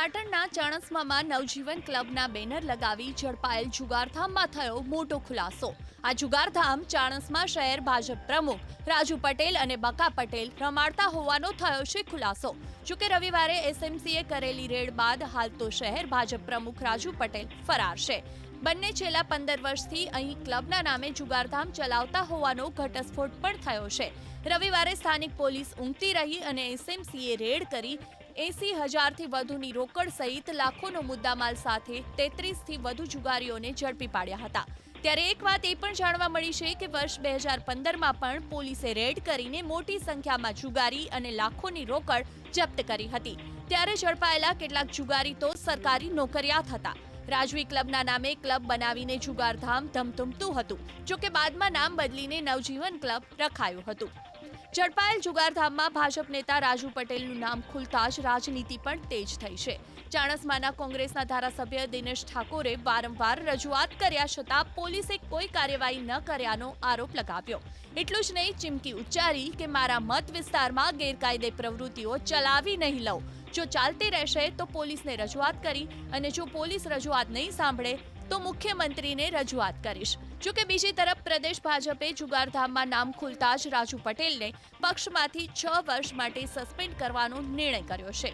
પાટણના ચાણસ્મામાં નવજીવન ક્લબના બેનર લગાવી ઝડપાયેલ જુગારધામમાં થયો મોટો ખુલાસો. આ જુગારધામ ચાણસ્મા શહેર ભાજપ પ્રમુખ રાજુ પટેલ અને બકા પટેલ રમાડતા હોવાનો થયો છે ખુલાસો. જોકે રવિવારે એસએમસીએ કરેલી રેડ બાદ હાલ તો શહેર ભાજપ પ્રમુખ રાજુ પટેલ ફરાર છે. બંને છેલ્લા પંદર વર્ષથી અહીં ક્લબના નામે જુગારધામ ચલાવતા હોવાનો ઘટસ્ફોટ પણ થયો છે. રવિવારે સ્થાનિક પોલીસ ઊંઘતી રહી અને એસએમસીએ રેડ કરી એસી હજારથી વધુની રોકડ સહિત લાખોનો મુદ્દામાલ સાથે તેત્રીસથી વધુ જુગારીઓને ઝડપી પાડ્યા હતા. ત્યારે એક વાત એ પણ જાણવા મળી છે કે વર્ષ બે હજાર પંદરમાં પણ પોલીસે રેડ કરીને મોટી સંખ્યામાં જુગારી અને લાખોની રોકડ જપ્ત કરી હતી. ત્યારે ઝડપાયેલા કેટલાક જુગારી તો સરકારી નોકરિયાત હતા. રાજવી ક્લબના નામે ક્લબ બનાવીને જુગારધામ ધમધમતું હતું, જોકે બાદમાં નામ બદલીને નવજીવન ક્લબ રખાયું હતું. ઝડપાયેલ જુગારધામમાં ભાજપ નેતા રાજુ પટેલનું નામ ખુલતા જ રાજનીતિ પણ તેજ થઈ છે. ચાણસમાના કોંગ્રેસના ધારાસભ્ય દિનેશ ઠાકોરે વારંવાર રજૂઆત કર્યા છતાં પોલીસે કોઈ કાર્યવાહી ન કર્યાનો આરોપ લગાવ્યો. એટલું જ નહીં, ચીમકી ઉચ્ચારી કે મારા મત વિસ્તારમાં ગેરકાયદે પ્રવૃત્તિઓ ચલાવી નહીં લઉં. જો ચાલતી રહેશે તો પોલીસને રજૂઆત કરી અને જો પોલીસ રજૂઆત નહીં સાંભળે તો મુખ્યમંત્રીને રજૂઆત કરીશ. જોકે બીજી તરફ પ્રદેશ ભાજપે જુગારધામમાં નામ ખુલતા જ રાજુ પટેલને પક્ષમાંથી છ વર્ષ માટે સસ્પેન્ડ કરવાનો નિર્ણય કર્યો છે.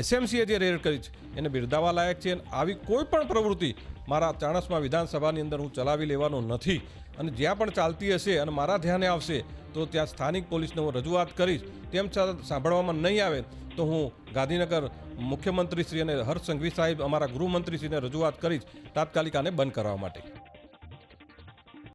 એસએમસીએ જે રેડ કરી છે, એને બિરદાવા લાયક છે અને આવી કોઈ પણ પ્રવૃત્તિ મારા ચાણસમા વિધાનસભાની અંદર હું ચલાવી લેવાનો નથી. અને જ્યાં પણ ચાલતી હશે અને મારા ધ્યાને આવશે, તો ત્યાં સ્થાનિક પોલીસને હું રજૂઆત કરીશ. તેમ છતાં સાંભળવામાં નહીં આવે, તો હું ગાંધીનગર મુખ્યમંત્રીશ્રી અને હર્ષ સંઘવી સાહેબ, અમારા ગૃહમંત્રીશ્રીને રજૂઆત કરીશ તાત્કાલિક આને બંધ કરવા માટે.